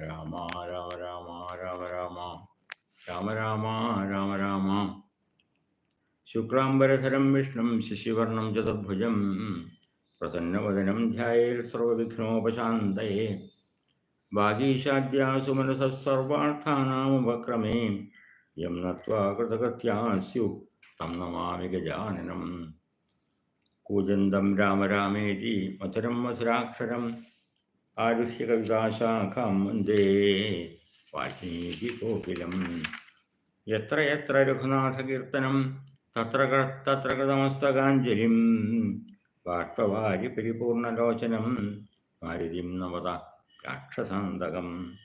രാമ രാമ രാമ രാമ രാമ രാമ രാമ രാമ രാമ ശുക്ലാംബരധരം വിഷ്ണും ശശിവർണം ചതുർഭുജം പ്രസന്നവദനം ധ്യായേൽ സർവവിഘ്നോപശാന്തയേ വാഗീശാദ്യാസു മനസഃ സർവാർത്ഥാനാമുപക്രമേ യം നത്വാ തം നമാമി ഗജാനനം കൂജന്തം രാമ രാമേതി മധുരം മധുരാക്ഷരം ആരുഹ്യ കവിതാശാഖാം വന്ദേ വാൽമീകി കോകിലം. എത്ര എത്ര രഘുനാഥകീർത്തനം തത്ര തത്ര കൃതമസ്തകാഞ്ജലിം. ബാഷ്പവാരി പരിപൂർണലോചനം മാരുതിം നവത രാക്ഷസാന്തകം.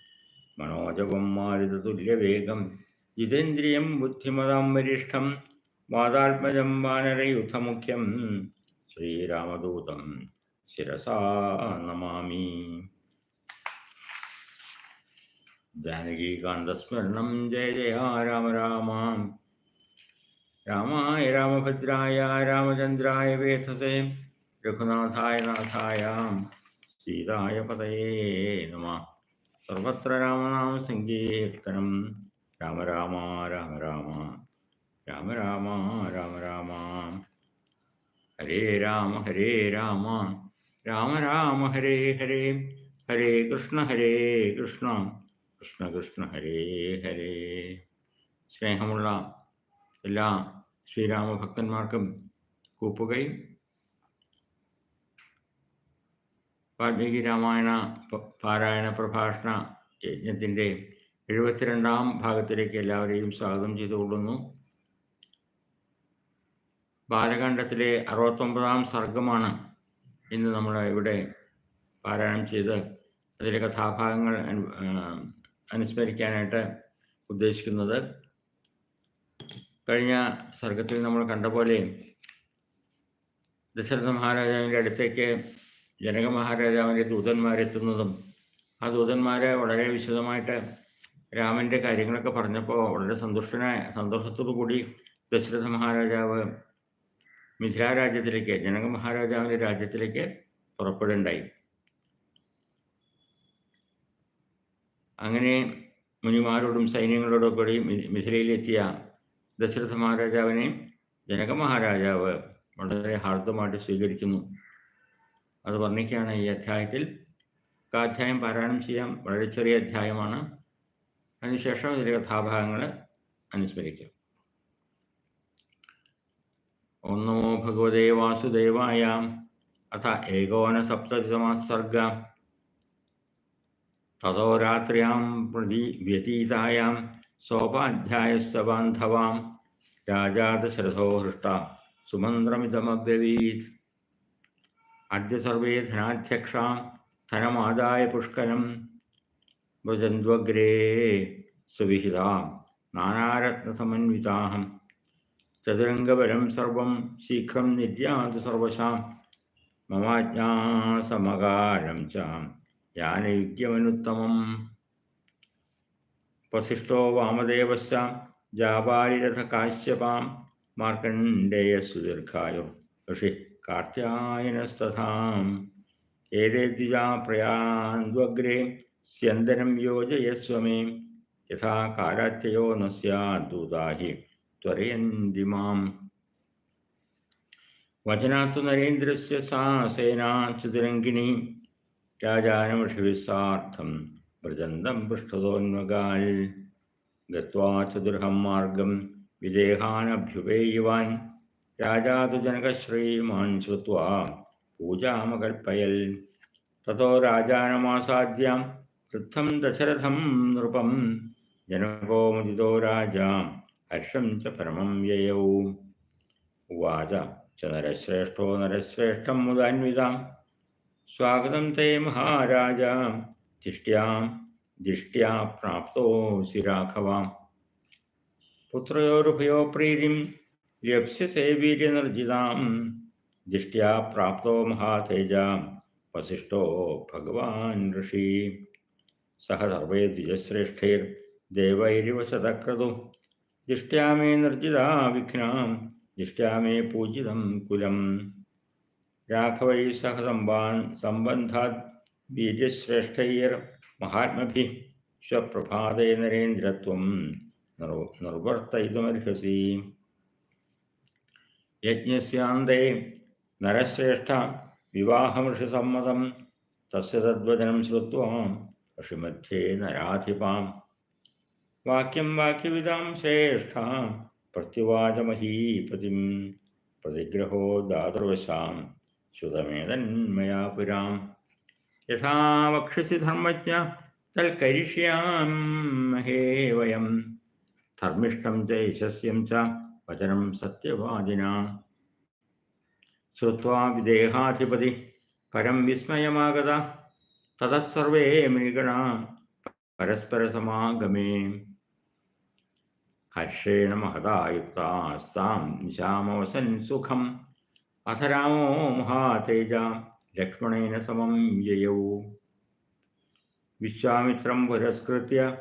മനോജവം മാരുതതുല്യവേഗം ജിതേന്ദ്രിയം ബുദ്ധിമതാം വരിഷ്ഠം വാതാത്മജം വാനരയുധമുഖ്യം ശ്രീരാമദൂതം. ശിരസാ നമാമി ജാനകീകാന്തസ്മരണം ജയ ജയ രാമ രാമ രാമായ രാമഭദ്രായ രാമചന്ദ്രായ വേധസേ രഘുനാഥായ നാഥായ സീതായ പതയേ നമ സർവത്ര രാമനാമ സങ്കീർത്തനം രാമ രാമ രാമ രാമ രാമ രാമ രാമ രാമ ഹരേ രാമ ഹരേ രാമ രാമ രാമ ഹരേ ഹരേ ഹരേ കൃഷ്ണ ഹരേ കൃഷ്ണ കൃഷ്ണ കൃഷ്ണ ഹരേ ഹരേ. സ്നേഹമുള്ള എല്ലാ ശ്രീരാമഭക്തന്മാർക്കും കൂപ്പുകയും വാൽമീകി രാമായണ പാരായണ പ്രഭാഷണ യജ്ഞത്തിന്റെ എഴുപത്തിരണ്ടാം ഭാഗത്തിലേക്ക് എല്ലാവരെയും സ്വാഗതം ചെയ്തുകൊള്ളുന്നു ബാലകാണ്ഡത്തിലെ അറുപത്തൊമ്പതാം സർഗമാണ് ഇന്ന് നമ്മൾ ഇവിടെ പാരായണം ചെയ്ത് അതിലെ കഥാഭാഗങ്ങൾ അനു- അനുസ്മരിക്കാനായിട്ട് ഉദ്ദേശിക്കുന്നത്. കഴിഞ്ഞ സർഗത്തിൽ നമ്മൾ കണ്ട പോലെ ദശരഥ മഹാരാജാവിന്റെ അടുത്തേക്ക് ജനക മഹാരാജാവിന്റെ ദൂതന്മാരെത്തുന്നതും ആ ദൂതന്മാരെ വളരെ വിശദമായിട്ട് രാമന്റെ കാര്യങ്ങളൊക്കെ പറഞ്ഞപ്പോൾ വളരെ സന്തുഷ്ടനായ സന്തോഷത്തോടു കൂടി ദശരഥ മഹാരാജാവ് മിഥില രാജ്യത്തിലേക്ക് ജനക മഹാരാജാവിന്റെ രാജ്യത്തിലേക്ക് പുറപ്പെടുണ്ടായി. അങ്ങനെ മുനിമാരോടും സൈന്യങ്ങളോടും കൂടി മിഥിലയിലെത്തിയ ദശരഥ മഹാരാജാവിനെ ജനക മഹാരാജാവ് വളരെ ഹാർദമായിട്ട് സ്വീകരിക്കുന്നു. അത് വർണിക്കുകയാണ് ഈ അധ്യായത്തിൽ. അധ്യായം പാരായണം ചെയ്യാം. വളരെ ചെറിയ അധ്യായമാണ്. അതിനുശേഷം ഇതിലെ കഥാഭാഗങ്ങൾ അനുസ്മരിക്കാം. ഓം നമോ ഭഗവതേ വാസുദേവായ. അഥ ഏകോനസപ്തതിതമः സർഗ തതോ രാത്രിയാം പ്രതി വ്യതീതായാം. സോപാധ്യായസ്യ ബാന്ധവാം. രാജാ ദശരഥോ ഹൃഷ്ട. സുമന്ത്രമിതമബ്രവീത് അദ്യ സർവേ ധനാധ്യക്ഷാം. ധനമാദായ പുഷ്കരം. വ്രജന്വഗ്രേ സുവിഹിതാം നാനാരത്നസമന്വിതാഹം. ചതുരംഗപരം സർവം ശീഘ്രം നിര്യാതു സർവശാം. മമാജ്ഞാസമകാരം ചാം. ജ്ഞാനയുഗ്യമനുത്തമം വസിഷ്ഠോ വാമദേവശാം ജാബാലിരഥ കാശ്യപാം മാർക്കണ്ഡേയ സുദീർഘായു. ഋഷി കാർത്യായനസ്തഥാം. ഏതേ ദ്വിജാ പ്രയാന്ത്വഗ്രേ സ്യന്തനം യോജയസ്വമേ. യഥാ കാരാത്യയോ ന സ്യാദ്ദൂതാഹി ത്വരയന്തി മാം. വചനാത്തു നരേന്ദ്രസ്യ സാ സേനാ ചതുരംഗിണി. രാജാനമഷിവിസാർത്ഥം വ്രജന്തം പൃഷ്ഠതോന്വകാൽ ഗത്വാ ചതുർഹം മാർഗം വിദേഹാനഭ്യുപേയുവാൻ. രാജാതു ജനകശ്രീമാൻ ശ്രുത്വാ പൂജാമകൽപ്പയൽ. തതോ രാജാനമാസാദ്യം വൃദ്ധം ദശരഥം നൃപം. ജനകോ മുദിതോ രാജാ. हर्षम च परमं ययौ। उवाच, च नरश्रेष्ठो नरश्रेष्ठं मुदान्वितां। स्वागतं ते महाराज। तिष्ट्यां, दिष्ट्या प्राप्तोऽसि राघवां पुत्रयोरुभयो प्रीतिं लप्स्यसे वीर्यनर्जितां दिष्ट्या प्राप्तो महातेजां वसिष्ठो भगवान् ऋषि। सह सर्वे द्विजश्रेष्ठैर्देवैरिव शतक्रतुः। दृष्टिया मे नर्जिता विघ्ना दृष्टिया मे पूजित कुलम। राघव सह संबंधा संबंधात बीजश्रेष्ठैर्महात्मभि स्वप्रभाते नरेन्द्रत्वं निर्वर्तयितुमर्हसि। यज्ञस्यान्ते नरश्रेष्ठ विवाह तस्य तद्वचनं श्रुवा ऋषिमध्ये नराधिपाम्। वाक्यं वाक्यविदां श्रेष्ठां प्रत्युवाचमहीपतिं प्रतिग्रहो दातर्वशां श्रुतमेतन्मया पुरां। यथा वक्षसि धर्मज्ञ महे वयं। धर्मिष्ठं च यशस्यं च वचनं सत्यवादिनां। श्रुत्वा विदेहाधिपति परं विस्मयमागता, ततः सर्वे मृगणा परस्परसमागमे। हर्षेण महदायुक्तास्तां निशामवसन् सुखम् अथ रामो महातेजा, लक्ष्मणेन समं ययौ। विश्वामित्रं पुरस्कृत्य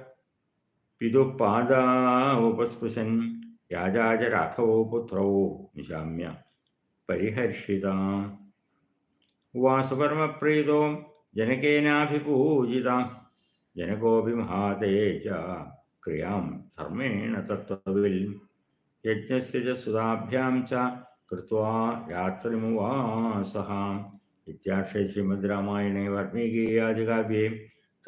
पितुः पादावुपस्पृशन् राघवो पुत्रौ निशाम्य परिहर्षिताम् उवासपरमप्रीतो जनकेनाभिपूजिता। जनकोऽपि महातेजा क्रियाँ धर्मेण तत्त्वविल्। यज्ञस्य च सुधाभ्यां च कृत्वा रात्रिमुवासः इत्याशे श्रीमद्रामायणे वाल्मीकीयादिकाव्ये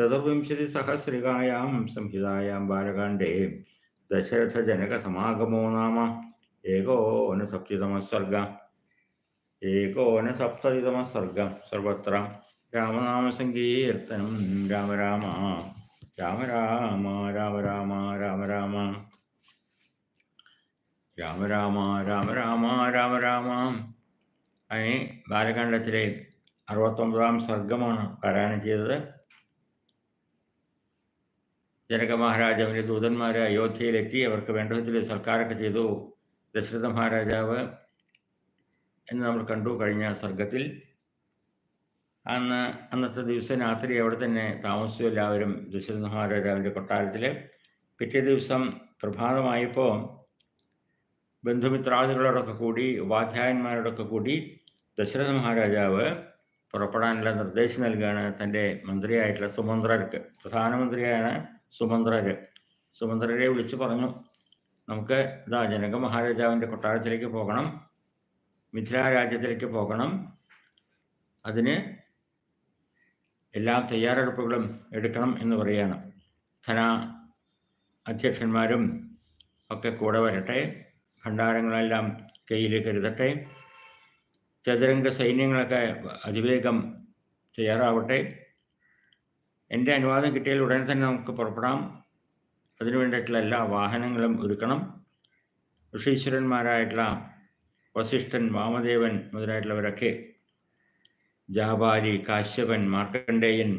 चतुर्विंशतिसहस्रिकायां संहितायां बालकाण्डे दशरथजनकसमागमो नाम एकोनसप्ततितमः सर्ग एकोनसप्ततितमः सर्ग सर्वत्र रामनामसङ्कीर्तनं। राम राम। രാമ രാമ രാമ രാമ രാമ രാമ. രാമ രാമ രാമ രാമ രാമ രാമ. അതിന് ബാലകാണ്ഡത്തിലെ അറുപത്തൊമ്പതാം സർഗമാണ് പാരായണം ചെയ്തത്. ജനക മഹാരാജാവിന്റെ ദൂതന്മാർ അയോധ്യയിലെത്തി. അവർക്ക് വേണ്ട വിധത്തിൽ സർക്കാരൊക്കെ ചെയ്തു. ദശരഥ മഹാരാജാവ് എന്ന് നമ്മൾ കണ്ടു കഴിഞ്ഞ സർഗത്തിൽ. അന്ന് അന്നത്തെ ദിവസം രാത്രി അവിടെ തന്നെ താമസിച്ചു എല്ലാവരും ദശരഥ മഹാരാജാവിന്റെ കൊട്ടാരത്തിൽ പിറ്റേ ദിവസം പ്രഭാതമായപ്പോൾ ബന്ധുമിത്രാദികളോടൊക്കെ കൂടി ഉപാധ്യായന്മാരോടൊക്കെ കൂടി ദശരഥ മഹാരാജാവ് പുറപ്പെടാനുള്ള നിർദ്ദേശം നൽകുകയാണ് തന്റെ മന്ത്രിയായിട്ടുള്ള സുമന്ത്രർക്ക്. പ്രധാനമന്ത്രിയാണ് സുമന്ത്രർ സുമന്ത്രരെ വിളിച്ചു പറഞ്ഞു നമുക്ക് ഇതാ ജനക മഹാരാജാവിന്റെ കൊട്ടാരത്തിലേക്ക് പോകണം മിഥില രാജ്യത്തിലേക്ക് പോകണം. അതിന് എല്ലാ തയ്യാറെടുപ്പുകളും എടുക്കണം എന്ന് പറയുകയാണ് ധന അധ്യക്ഷന്മാരും ഒക്കെ കൂടെ വരട്ടെ. ഭണ്ഡാരങ്ങളെല്ലാം കയ്യിൽ കരുതട്ടെ. ചതുരംഗ സൈന്യങ്ങളൊക്കെ അതിവേഗം തയ്യാറാവട്ടെ. എന്റെ അനുവാദം കിട്ടിയാൽ ഉടനെ തന്നെ നമുക്ക് പുറപ്പെടാം. അതിനു വേണ്ടിയിട്ടുള്ള എല്ലാ വാഹനങ്ങളും ഒരുക്കണം. ഋഷീശ്വരന്മാരായിട്ടുള്ള വസിഷ്ഠൻ വാമദേവൻ മുതലായിട്ടുള്ളവരൊക്കെ ജാബാലി കാശ്യപൻ മാർക്കണ്ഡേയൻ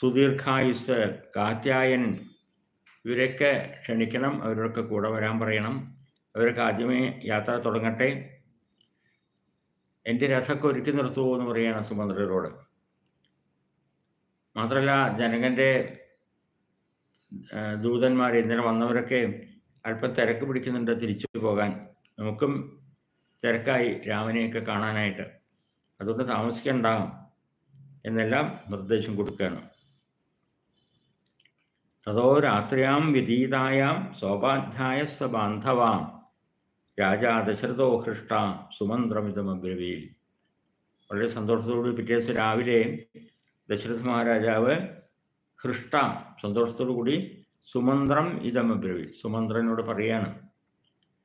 സുദീർഘായുസ് കാത്യായൻ ഇവരൊക്കെ ക്ഷണിക്കണം അവരൊക്കെ കൂടെ വരാൻ പറയണം. അവരൊക്കെ ആദ്യമേ യാത്ര തുടങ്ങട്ടെ. എന്റെ രഥമൊക്കെ ഒരുക്കി നിർത്തുമോ എന്ന് പറയുകയാണ് സുമന്ത്രരോട്. മാത്രമല്ല ജനകന്റെ ദൂതന്മാർ ഇന്നലെ വന്നവരൊക്കെ അല്പം തിരക്ക് പിടിക്കുന്നുണ്ട് തിരിച്ചു പോകാൻ. നമുക്കും തിരക്കായി രാമനെയൊക്കെ കാണാനായിട്ട്. അതുകൊണ്ട് താമസിക്കണ്ട എന്നെല്ലാം നിർദ്ദേശം കൊടുക്കുകയാണ് തതോ രാത്രിയാം വിതീതായാം സോപാധ്യായസ്വ ബാന്ധവാം രാജാ ദശരഥോ ഹൃഷ്ട സുമന്ത്രമിതമബ്രവീൽ വളരെ സന്തോഷത്തോടുകൂടി പിറ്റേ ദിവസം രാവിലെ ദശരഥ മഹാരാജാവ് ഹൃഷ്ട സന്തോഷത്തോടു കൂടി സുമന്ത്രം ഇതമബ്രവീൽ സുമന്ത്രനോട് പറയാണ്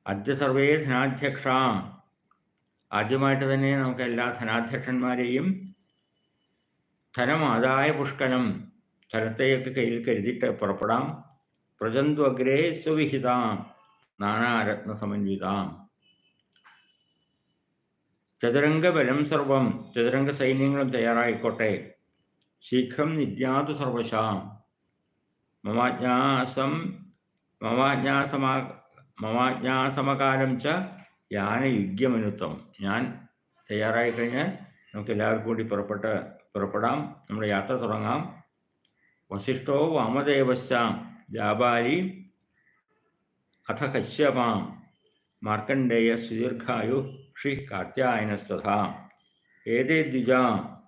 അദ്യ സർവേ ധനാധ്യക്ഷ ആദ്യമായിട്ട് തന്നെ നമുക്ക് എല്ലാ ധനാധ്യക്ഷന്മാരെയും ധനമാതായ പുഷ്കലം ധനത്തെയൊക്കെ കയ്യിൽ കരുതിയിട്ട് പുറപ്പെടാം. പ്രജന്തു അഗ്രേ സുവിഹിതാം നാനാരത്ന സമന്വിതാം. ചതുരംഗബലം സർവം ചതുരംഗ സൈന്യങ്ങളും തയ്യാറായിക്കോട്ടെ. ശീഘ്രം നിര്യാതു സർവശാം. മമാജ്ഞാസം മമാജ്ഞാസമാ മമാജ്ഞാസമകാലം ച യാനയുഗ്യമനുത്വം ഞാൻ തയ്യാറായി കഴിഞ്ഞാൽ നമുക്ക് എല്ലാവർക്കും കൂടി പുറപ്പെട്ട് പുറപ്പെടാം. നമ്മുടെ യാത്ര തുടങ്ങാം. വസിഷ്ഠോ വാമദേവശ്ച വ്യാപാരി അഥ കശ്യപാം മാർക്കണ്ഡേയ സുദീർഘായു ഷി കാർത്യായനസ്തഥാ. ഏതേ ദ്വിജാം?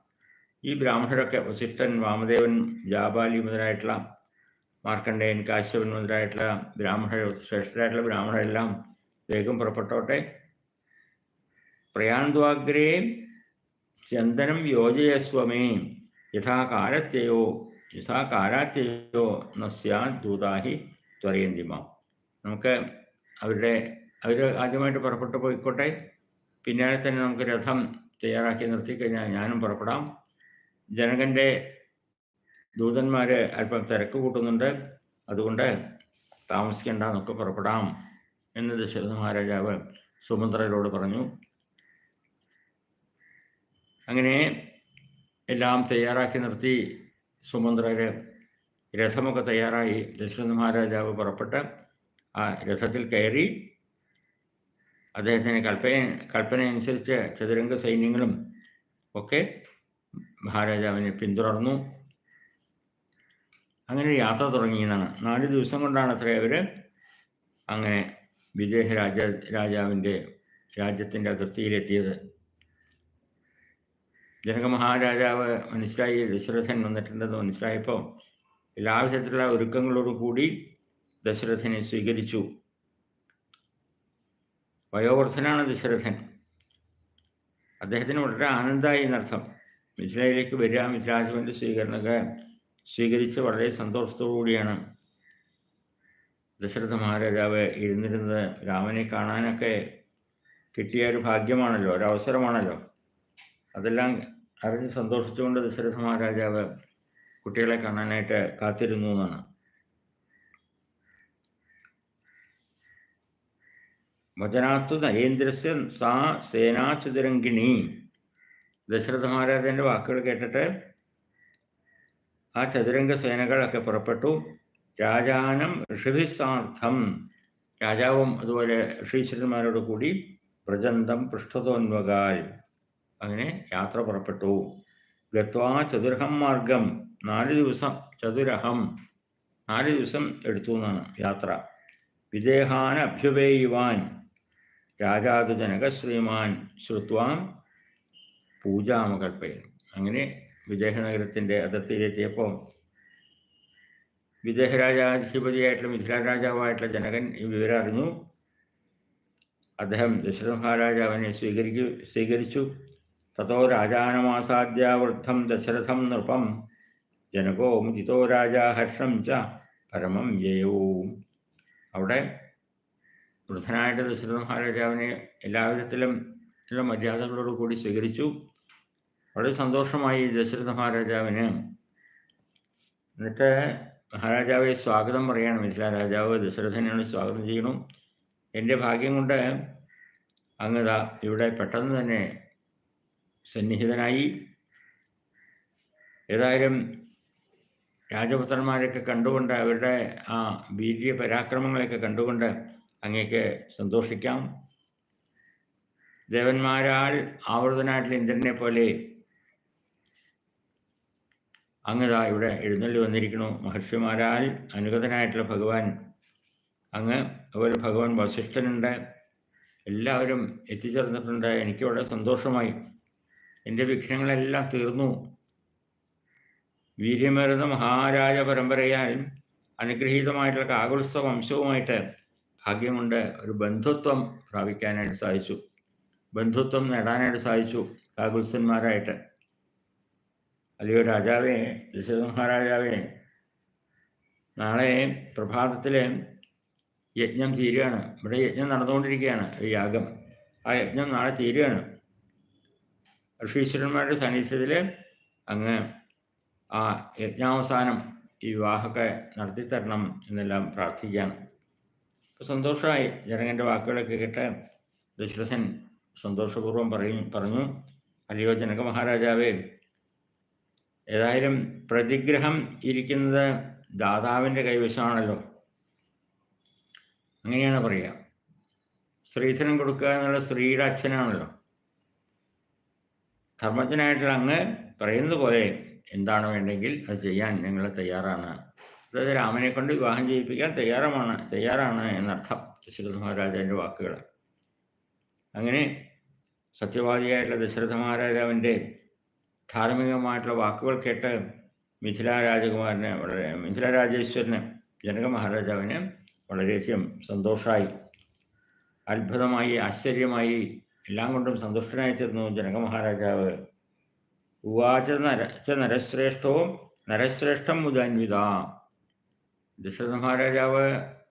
ഈ ബ്രാഹ്മണരൊക്കെ വസിഷ്ഠൻ വാമദേവൻ ജാബാലി മുതലായിട്ടുള്ള മാർക്കണ്ഡേയൻ കാശ്യപൻ മുതലായിട്ടുള്ള ബ്രാഹ്മണ ശ്രേഷ്ഠരായിട്ടുള്ള ബ്രാഹ്മണരെല്ലാം വേഗം പുറപ്പെട്ടോട്ടെ. പ്രയാണ്വാഗ്രേ ചന്ദനം യോജയസ്വമേ. യഥാകാരത്തെയോ യഥാകാരാത്തെയോ നസ്യാ ദൂതാഹി ത്വരയന്തിമ നമുക്ക് അവരുടെ അവർ ആദ്യമായിട്ട് പുറപ്പെട്ടു പോയിക്കോട്ടെ. പിന്നാലെ തന്നെ നമുക്ക് രഥം തയ്യാറാക്കി നിർത്തിക്കഴിഞ്ഞാൽ ഞാനും പുറപ്പെടാം. ജനകന്റെ ദൂതന്മാർ അല്പം തിരക്ക് കൂട്ടുന്നുണ്ട്. അതുകൊണ്ട് താമസിക്കേണ്ട നമുക്ക് പുറപ്പെടാം. എന്ന് ദശരഥ മഹാരാജാവ് സുമന്ത്രരോട് പറഞ്ഞു. അങ്ങനെ എല്ലാം തയ്യാറാക്കി നിർത്തി സുമന്ത്രര് രഥമൊക്കെ തയ്യാറായി. ദശരഥ മഹാരാജാവ് പുറപ്പെട്ട് ആ രഥത്തിൽ കയറി. അദ്ദേഹത്തിന് കൽപ്പന കൽപ്പന അനുസരിച്ച് ചതുരംഗ സൈന്യങ്ങളും ഒക്കെ മഹാരാജാവിനെ പിന്തുടർന്നു. അങ്ങനെ യാത്ര തുടങ്ങിയതാണ് നാല് ദിവസം കൊണ്ടാണ് അത്ര അവർ അങ്ങനെ വിദേഹ രാജ രാജാവിന്റെ രാജ്യത്തിന്റെ അതിർത്തിയിലെത്തിയത്. ജനക മഹാരാജാവ് മനസ്സിലായി ദശരഥൻ വന്നിട്ടുണ്ടെന്ന് മനസ്സിലായപ്പോൾ എല്ലാവിധത്തിലുള്ള ഒരുക്കങ്ങളോടുകൂടി ദശരഥനെ സ്വീകരിച്ചു. വയോവൃദ്ധനാണ് ദശരഥൻ. അദ്ദേഹത്തിന് വളരെ ആനന്ദമായി എന്നർത്ഥം. മിഥിലയിലേക്ക് വരിക മിഥിലാധിപന്റെ സ്വീകരണമൊക്കെ സ്വീകരിച്ച് വളരെ സന്തോഷത്തോടു കൂടിയാണ് ദശരഥ മഹാരാജാവ് ഇരുന്നിരുന്നത് രാമനെ കാണാനൊക്കെ കിട്ടിയ ഒരു ഭാഗ്യമാണല്ലോ ഒരു അവസരമാണല്ലോ. അതെല്ലാം അറിഞ്ഞ് സന്തോഷിച്ചുകൊണ്ട് ദശരഥ മഹാരാജാവ് കുട്ടികളെ കാണാനായിട്ട് കാത്തിരുന്നു എന്നാണ്. വചനാത്തു നരേന്ദ്രസ്യ സാ സേനാചതുരങ്കിണി ദശരഥ മഹാരാജന്റെ വാക്കുകൾ കേട്ടിട്ട് ആ ചതുരംഗ സേനകളൊക്കെ പുറപ്പെട്ടു. രാജാനം ഋഷിഭിസാർത്ഥം രാജാവും അതുപോലെ ഋഷീശ്വരന്മാരോട് കൂടി പ്രജന്തം പൃഷ്ഠതോന്വകാൽ അങ്ങനെ യാത്ര പുറപ്പെട്ടു. ഗത്വാ ചതുരഹം മാർഗം. നാല് ദിവസം ചതുരഹം. നാല് ദിവസം എടുത്തു എന്നാണ് യാത്ര. വിദേഹാൻ അഭ്യുപേയുവാൻ. രാജാതു ജനക ശ്രീമാൻ. ശ്രുത്വാം പൂജാമകൽപ്പയൻ അങ്ങനെ വിദേഹനഗരത്തിന്റെ അതിർത്തിയിലെത്തിയപ്പോൾ വിദേഹ രാജാധിപതിയായിട്ടുള്ള മിഥില രാജാവായിട്ടുള്ള ജനകൻ ഈ വിവരം അറിഞ്ഞു അദ്ദേഹം ദശരഥ മഹാരാജാവിനെ സ്വീകരിക്കു സ്വീകരിച്ചു. തതോ രാജാനമാസാദ്യാവൃദ്ധം ദശരഥം നൃപം ജനകോ മുദിതോ രാജാ ഹർഷം ച പരമം ജയവും അവിടെ വൃദ്ധനായിട്ട് ദശരഥ മഹാരാജാവിനെ എല്ലാവിധത്തിലും എല്ലാ മര്യാദകളോട് കൂടി സ്വീകരിച്ചു. വളരെ സന്തോഷമായി ദശരഥ മഹാരാജാവിന് എന്നിട്ട് മഹാരാജാവെ സ്വാഗതം പറയണം. മിഥില രാജാവ് ദശരഥനെയാണ് സ്വാഗതം ചെയ്യണം. എന്റെ ഭാഗ്യം കൊണ്ട് അങ്ങ് ഇവിടെ പെട്ടെന്ന് തന്നെ സന്നിഹിതനായി. ഏതായാലും രാജപുത്രന്മാരെയൊക്കെ കണ്ടുകൊണ്ട് അവരുടെ ആ വീര്യ പരാക്രമങ്ങളെയൊക്കെ കണ്ടുകൊണ്ട് അങ്ങേക്ക് സന്തോഷിക്കാം. ദേവന്മാരാൽ ആവൃതനായിട്ടുള്ള ഇന്ദ്രനെ പോലെ അങ്ങതാ ഇവിടെ എഴുന്നള്ളി വന്നിരിക്കുന്നു മഹർഷിമാരാൽ അനുഗതനായിട്ടുള്ള ഭഗവാൻ. അങ്ങ് അതുപോലെ ഭഗവാൻ വസിഷ്ഠനുണ്ട്. എല്ലാവരും എത്തിച്ചേർന്നിട്ടുണ്ട്. എനിക്ക് വളരെ സന്തോഷമായി. എന്റെ വിഘ്നങ്ങളെല്ലാം തീർന്നു. വീര്യമേറുന്ന മഹാരാജ പരമ്പരയാൽ അനുഗ്രഹീതമായിട്ടുള്ള കാകുത്സവ വംശവുമായിട്ട് ഭാഗ്യമുണ്ട്. ഒരു ബന്ധുത്വം പ്രാപിക്കാനായിട്ട് സാധിച്ചു. ബന്ധുത്വം നേടാനായിട്ട് സാധിച്ചു കാകുത്സന്മാരായിട്ട്. അല്ലയോ രാജാവേ ദശരഥ മഹാരാജാവേ നാളെ പ്രഭാതത്തിൽ യജ്ഞം തീരുകയാണ്. ഇവിടെ യജ്ഞം നടന്നുകൊണ്ടിരിക്കുകയാണ് യാഗം. ആ യജ്ഞം നാളെ തീരുകയാണ്. ഋഷീശ്വരന്മാരുടെ സാന്നിധ്യത്തിൽ അങ്ങ് ആ യജ്ഞാവസാനം ഈ വിവാഹമൊക്കെ നടത്തിത്തരണം എന്നെല്ലാം പ്രാർത്ഥിക്കുകയാണ്. അപ്പോൾ സന്തോഷമായി. ജനകന്റെ വാക്കുകളൊക്കെ കേട്ട് ദശരഥൻ സന്തോഷപൂർവം പറയും പറഞ്ഞു അല്ലയോ ജനക മഹാരാജാവേ ഏതായാലും പ്രതിഗ്രഹം ഇരിക്കുന്നത് ദാതാവിന്റെ കൈവശമാണല്ലോ. അങ്ങനെയാണ് പറയുക. സ്ത്രീധനം കൊടുക്കുക എന്നുള്ള സ്ത്രീയുടെ അച്ഛനാണല്ലോ. ധർമ്മത്തിനായിട്ടുള്ള അങ്ങ് പറയുന്നത് പോലെ എന്താണ് വേണ്ടെങ്കിൽ അത് ചെയ്യാൻ ഞങ്ങൾ തയ്യാറാണ്. അതായത് രാമനെ കൊണ്ട് വിവാഹം ചെയ്യിപ്പിക്കാൻ തയ്യാറാണ് തയ്യാറാണ് എന്നർത്ഥം ദശരഥ മഹാരാജാവിന്റെ വാക്കുകൾ അങ്ങനെ സത്യവാദിയായിട്ടുള്ള ദശരഥ മഹാരാജാവിന്റെ ധാർമ്മികമായിട്ടുള്ള വാക്കുകൾ കേട്ട് മിഥില രാജകുമാരനെ വളരെ മിഥില രാജേശ്വരന് ജനക മഹാരാജാവിന് വളരെയധികം സന്തോഷമായി അത്ഭുതമായി ആശ്ചര്യമായി എല്ലാം കൊണ്ടും സന്തുഷ്ടനായി തീർന്നു ജനക മഹാരാജാവ്. ഉവാച നര ച നരശ്രേഷ്ഠവും നരശ്രേഷ്ഠം മുതാന്വിത ദശരഥ മഹാരാജാവ്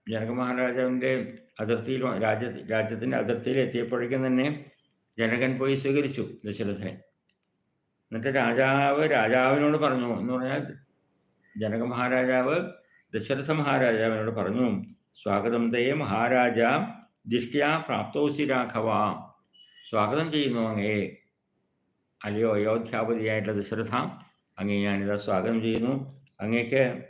ജനക മഹാരാജാവിന്റെ അതിർത്തിയിൽ രാജ്യ രാജ്യത്തിന്റെ അതിർത്തിയിൽ എത്തിയപ്പോഴേക്കും തന്നെ ജനകൻ പോയി സ്വീകരിച്ചു ദശരഥനെ. എന്നിട്ട് രാജാവ് രാജാവിനോട് പറഞ്ഞു എന്ന് പറഞ്ഞാൽ ജനക മഹാരാജാവ് ദശരഥ മഹാരാജാവിനോട് പറഞ്ഞു സ്വാഗതം തേ മഹാരാജ ദിഷ്ട്യാ പ്രാപ്തോസി രാഘവ. സ്വാഗതം ചെയ്യുന്നു അങ്ങേ. അല്ലയോ അയോധ്യാപതിയായിട്ടുള്ള ദശരഥ അങ്ങേ ഞാനിതാ സ്വാഗതം ചെയ്യുന്നു. അങ്ങേക്ക്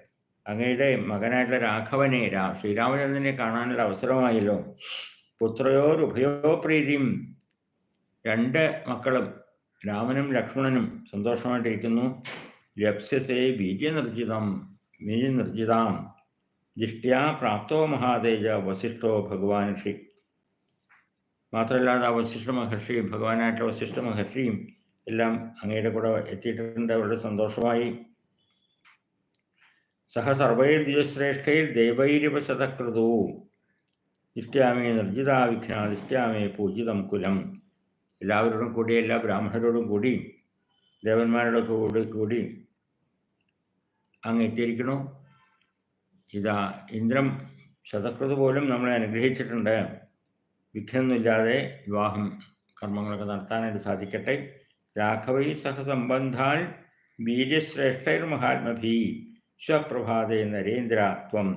അങ്ങയുടെ മകനായിട്ടുള്ള രാഘവനെ രാ ശ്രീരാമചന്ദ്രനെ കാണാനുള്ള അവസരമായല്ലോ. പുത്രയോർ ഉഭയോ പ്രീതിയും രണ്ട് മക്കളും രാമനും ലക്ഷ്മണനും സന്തോഷമായിട്ടിരിക്കുന്നു. ലപ്സ്യസേ വീര്യനിർജിതം വീര്യനിർജിതാം. ദിഷ്ട്യാ പ്രാപ്തോ മഹാതേജ വസിഷ്ഠോ ഭഗവാൻ ഋഷി മാത്രമല്ലാതെ ആ വസിഷ്ഠ മഹർഷി ഭഗവാനായിട്ടുള്ള വസിഷ്ഠ മഹർഷിയും എല്ലാം അങ്ങയുടെ കൂടെ എത്തിയിട്ടുണ്ട്. അവരുടെ സന്തോഷമായി. സഹ സർവൈർ ദിവശ്രേഷ്ഠൈർ ദേവൈരിവശതകൃതോ ദിഷ്ട്യാമേ നിർജിതാവിഘ്ന ദിഷ്ട്യാമേ പൂജിതം കുലം. എല്ലാവരോടും കൂടി എല്ലാ ബ്രാഹ്മണരോടും കൂടി ദേവന്മാരുടെ കൂടി കൂടി അങ്ങ് എത്തിയിരിക്കണു ഇതാ ഇന്ദ്രം ശതകൃത് പോലും നമ്മളെ അനുഗ്രഹിച്ചിട്ടുണ്ട്. വിഘ്നമൊന്നുമില്ലാതെ വിവാഹം കർമ്മങ്ങളൊക്കെ നടത്താനായിട്ട് സാധിക്കട്ടെ. രാഘവൈ സഹസംബന്ധാൽ വീര്യശ്രേഷ്ഠൈർ മഹാത്മഭി സ്വപ്രഭാതേ നരേന്ദ്ര ത്വം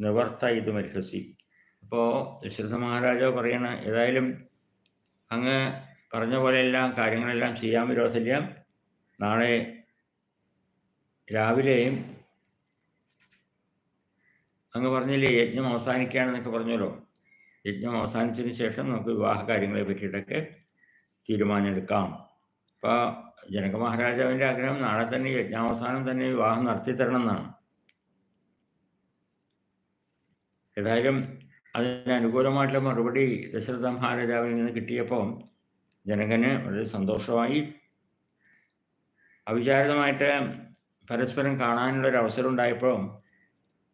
നിവർത്തയിതുമർഹസി അപ്പോൾ ദശരഥ മഹാരാജാവ് പറയണ ഏതായാലും അങ്ങ് പറഞ്ഞ പോലെയെല്ലാം കാര്യങ്ങളെല്ലാം ചെയ്യാൻ വിരോധമില്ല. നാളെ രാവിലെയും അങ്ങ് പറഞ്ഞില്ലേ യജ്ഞം അവസാനിക്കുകയാണെന്നൊക്കെ പറഞ്ഞല്ലോ. യജ്ഞം അവസാനിച്ചതിന് ശേഷം നമുക്ക് വിവാഹ കാര്യങ്ങളെ പറ്റിയിട്ടൊക്കെ തീരുമാനമെടുക്കാം. അപ്പോൾ ജനക മഹാരാജാവിന്റെ ആഗ്രഹം നാളെ തന്നെ യജ്ഞാവസാനം തന്നെ വിവാഹം നടത്തി തരണം എന്നാണ്. ഏതായാലും അതിന് അനുകൂലമായിട്ടുള്ള മറുപടി ദശരഥ മഹാരാജാവിൽ നിന്ന് കിട്ടിയപ്പോൾ ജനകന് വളരെ സന്തോഷമായി അവിചാരിതമായിട്ട് പരസ്പരം കാണാനുള്ള ഒരു അവസരം ഉണ്ടായപ്പോൾ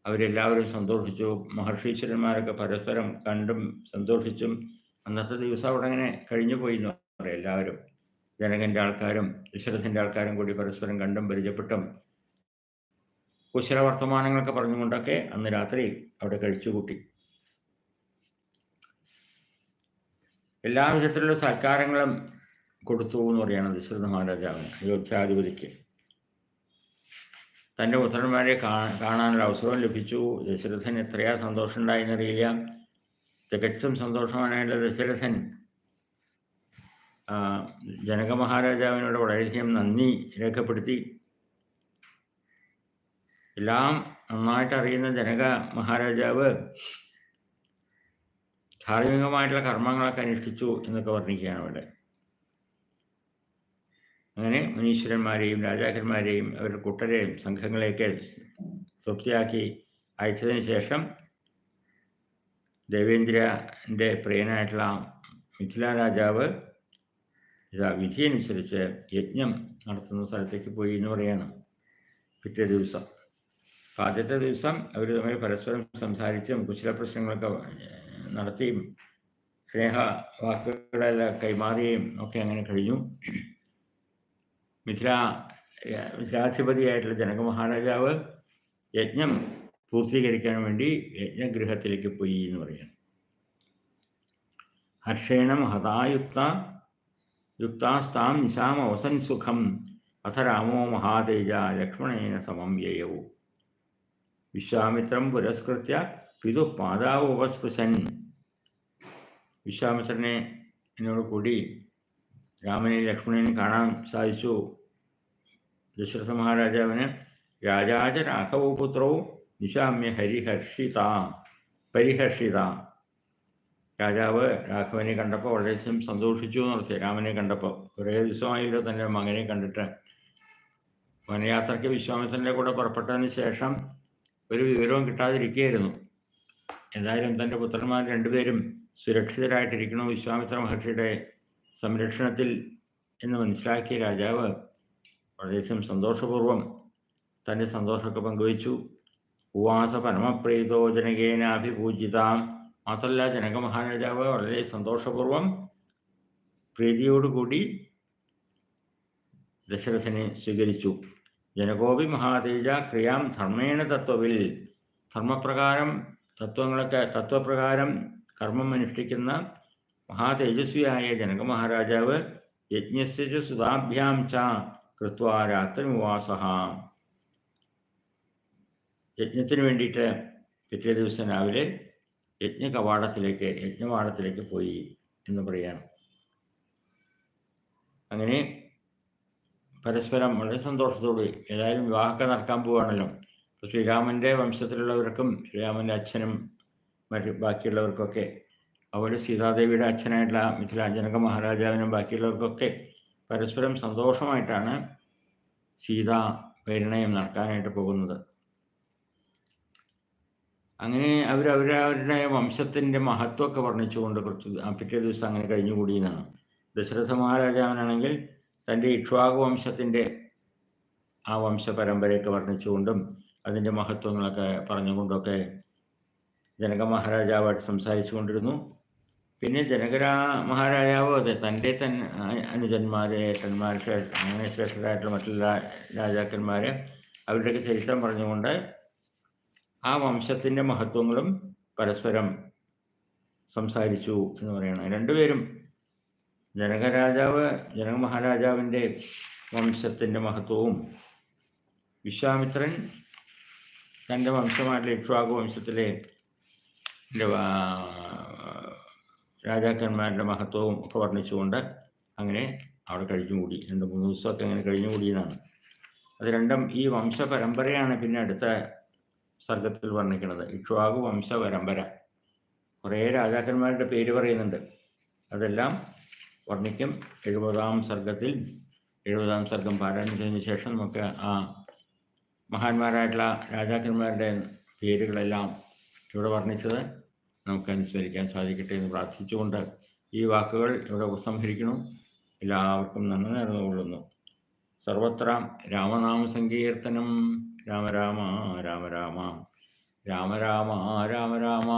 അവരെല്ലാവരും സന്തോഷിച്ചു. മഹർഷീശ്വരന്മാരൊക്കെ പരസ്പരം കണ്ടും സന്തോഷിച്ചും അന്നത്തെ ദിവസം അവിടെ അങ്ങനെ കഴിഞ്ഞു പോയി എന്ന് പറയാം എല്ലാവരും ജനകന്റെ ആൾക്കാരും ദശരഥന്റെ ആൾക്കാരും കൂടി പരസ്പരം കണ്ടും പരിചയപ്പെട്ടും കുശല വർത്തമാനങ്ങളൊക്കെ പറഞ്ഞുകൊണ്ടൊക്കെ അന്ന് രാത്രി അവിടെ കഴിച്ചുകൂട്ടി. എല്ലാ വിധത്തിലുള്ള സൽക്കാരങ്ങളും കൊടുത്തു എന്ന് പറയാണ് ദശരഥ മഹാരാജാവിന് അയോധ്യാധിപതിക്ക്. തന്റെ പുത്രന്മാരെ കാണാനുള്ള അവസരവും ലഭിച്ചു. ദശരഥൻ എത്രയാ സന്തോഷം ഉണ്ടായെന്നറിയില്ല തികച്ചും സന്തോഷമാണെങ്കിൽ ദശരഥൻ ജനക മഹാരാജാവിനോട് വളരെയധികം നന്ദി രേഖപ്പെടുത്തി. എല്ലാം നന്നായിട്ട് അറിയുന്ന ജനക മഹാരാജാവ് ധാർമ്മികമായിട്ടുള്ള കർമ്മങ്ങളൊക്കെ അനുഷ്ഠിച്ചു എന്നൊക്കെ വർണിക്കുകയാണ് ഇവിടെ അങ്ങനെ മുനീശ്വരന്മാരെയും രാജാക്കന്മാരെയും അവരുടെ കുട്ടരെയും സംഘങ്ങളെയൊക്കെ തൃപ്തിയാക്കി അയച്ചതിന് ശേഷം ദേവേന്ദ്രന്റെ പ്രിയനായിട്ടുള്ള മിഥില രാജാവ് ഇതാ വിധിയനുസരിച്ച് യജ്ഞം നടത്തുന്ന സ്ഥലത്തേക്ക് പോയി എന്ന് പറയണം പിറ്റേ ദിവസം. ആദ്യത്തെ ദിവസം അവർ തമ്മിൽ പരസ്പരം സംസാരിച്ചും കുശല പ്രശ്നങ്ങളൊക്കെ നടത്തിയും സ്നേഹ വാക്കുകളെല്ലാം കൈമാറിയും ഒക്കെ അങ്ങനെ കഴിഞ്ഞു. മിഥില മിഥിലാധിപതിയായിട്ടുള്ള ജനക മഹാരാജാവ് യജ്ഞം പൂർത്തീകരിക്കാൻ വേണ്ടി യജ്ഞഗൃഹത്തിലേക്ക് പോയി എന്ന് പറയുന്നു ഹർഷേണ മഹതായുക്ത യുക്താസ്താം നിശാം അവസൻ സുഖം അഥ രാമോ മഹാതേജ ലക്ഷ്മണേന സമം യയവു വിശ്വാമിത്രം പുരസ്കൃത്യ പിതു പാതാവ് ഉപസ്പൃശൻ. വിശ്വാമിത്രനെ എന്നോട് കൂടി രാമനെ ലക്ഷ്മണനെ കാണാൻ സാധിച്ചു. ദശരഥ മഹാരാജാവിന് രാജാച രാഘവപുത്രവും നിശാമ്യ ഹരിഹർഷിത പരിഹർഷിത. രാജാവ് രാഘവനെ കണ്ടപ്പോൾ വളരെയധികം സന്തോഷിച്ചു എന്നർത്ഥം രാമനെ കണ്ടപ്പോൾ. കുറേ ദിവസമായില്ലോ തന്റെ മകനെ കണ്ടിട്ട്. വനയാത്രയ്ക്ക് വിശ്വാമിത്രന്റെ കൂടെ പുറപ്പെട്ടതിന് ശേഷം ഒരു വിവരവും കിട്ടാതിരിക്കുകയായിരുന്നു. എന്തായാലും തന്റെ പുത്രന്മാർ രണ്ടുപേരും സുരക്ഷിതരായിട്ടിരിക്കണം? വിശ്വാമിത്ര മഹർഷിയുടെ സംരക്ഷണത്തിൽ എന്ന് മനസ്സിലാക്കിയ രാജാവ് വളരെയധികം സന്തോഷപൂർവം തന്റെ സന്തോഷമൊക്കെ പങ്കുവച്ചു. ഉവാസ പരമപ്രീതോ ജനകേനാഭിപൂജിതാം മാത്രമല്ല ജനക മഹാരാജാവ് വളരെ സന്തോഷപൂർവം പ്രീതിയോടുകൂടി ദശരഥനെ സ്വീകരിച്ചു. ജനകോപി മഹാതേജ ക്രിയാം ധർമ്മേണ തത്വവിൽ. ധർമ്മപ്രകാരം തത്വങ്ങളൊക്കെ തത്വപ്രകാരം കർമ്മം അനുഷ്ഠിക്കുന്ന മഹാതേജസ്വിയായ ജനക മഹാരാജാവ് യജ്ഞസ്യ സുതാഭ്യാം ച കൃത്വ രാത്രിനിവാസ യജ്ഞത്തിന് വേണ്ടിയിട്ട് പിറ്റേ ദിവസം രാവിലെ യജ്ഞ കവാടത്തിലേക്ക് യജ്ഞവാടത്തിലേക്ക് പോയി എന്ന് പറയാം. അങ്ങനെ പരസ്പരം വളരെ സന്തോഷത്തോടെ ഏതായാലും വിവാഹമൊക്കെ നടക്കാൻ പോവുകയാണല്ലോ ശ്രീരാമന്റെ വംശത്തിലുള്ളവർക്കും ശ്രീരാമന്റെ അച്ഛനും മറ്റ് ബാക്കിയുള്ളവർക്കൊക്കെ അതുപോലെ സീതാദേവിയുടെ അച്ഛനായിട്ടുള്ള മിഥിലാഞ്ജനക മഹാരാജാവിനും ബാക്കിയുള്ളവർക്കൊക്കെ പരസ്പരം സന്തോഷമായിട്ടാണ് സീത പരിണയം നടക്കാനായിട്ട് പോകുന്നത്. അങ്ങനെ അവർ അവരവരുടെ വംശത്തിന്റെ മഹത്വമൊക്കെ വർണിച്ചുകൊണ്ട് കുറച്ച് പിറ്റേ ദിവസം അങ്ങനെ കഴിഞ്ഞുകൂടി എന്നാണ്. ദശരഥ മഹാരാജാവിനാണെങ്കിൽ തന്റെ ഇക്ഷ്വാകു വംശത്തിന്റെ ആ വംശ പരമ്പരയൊക്കെ വർണിച്ചുകൊണ്ടും അതിന്റെ മഹത്വങ്ങളൊക്കെ പറഞ്ഞുകൊണ്ടൊക്കെ ജനക മഹാരാജാവായിട്ട് സംസാരിച്ചു കൊണ്ടിരുന്നു പിന്നെ ജനകരാ മഹാരാജാവ് അതെ തന്റെ തൻ അനുജന്മാരെ ഏട്ടന്മാർ അങ്ങനെ ശ്രേഷ്ഠരായിട്ടുള്ള മറ്റുള്ള രാജാക്കന്മാരെ അവരുടെയൊക്കെ ചരിത്രം പറഞ്ഞുകൊണ്ട് ആ വംശത്തിന്റെ മഹത്വങ്ങളും പരസ്പരം സംസാരിച്ചു എന്ന് പറയണം രണ്ടുപേരും ജനകരാജാവ് ജനക മഹാരാജാവിന്റെ വംശത്തിന്റെ മഹത്വവും വിശ്വാമിത്രൻ തന്റെ വംശമായിട്ടുള്ള ഇക്ഷ്വാകു വംശത്തിലെ രാജാക്കന്മാരുടെ മഹത്വവും ഒക്കെ വർണിച്ചുകൊണ്ട് അങ്ങനെ അവിടെ കഴിഞ്ഞുകൂടി. രണ്ട് മൂന്ന് ദിവസമൊക്കെ അങ്ങനെ കഴിഞ്ഞു കൂടിയതാണ് അത് രണ്ടും ഈ വംശപരമ്പരയാണ് പിന്നെ അടുത്ത സർഗത്തിൽ വർണിക്കുന്നത്. ഇക്ഷ്വാകു വംശപരമ്പര. കുറേ രാജാക്കന്മാരുടെ പേര് പറയുന്നുണ്ട്. അതെല്ലാം വർണിക്കും. എഴുപതാം സർഗത്തിൽ എഴുപതാം സർഗം പാരായണം ചെയ്തതിന് ശേഷം നമുക്ക് ആ മഹാന്മാരായിട്ടുള്ള രാജാക്കന്മാരുടെ പേരുകളെല്ലാം ഇവിടെ വർണിച്ചത് നമുക്ക് അനുസ്മരിക്കാൻ സാധിക്കട്ടെ എന്ന് പ്രാർത്ഥിച്ചുകൊണ്ട് ഈ വാക്കുകൾ ഇവിടെ ഉപസംഹരിക്കണം എല്ലാവർക്കും നന്ദി നേർന്നുകൊള്ളുന്നു. സർവത്ര രാമനാമ സങ്കീർത്തനം രാമ രാമ രാമ രാമ. രാമ രാമ രാമ രാമ.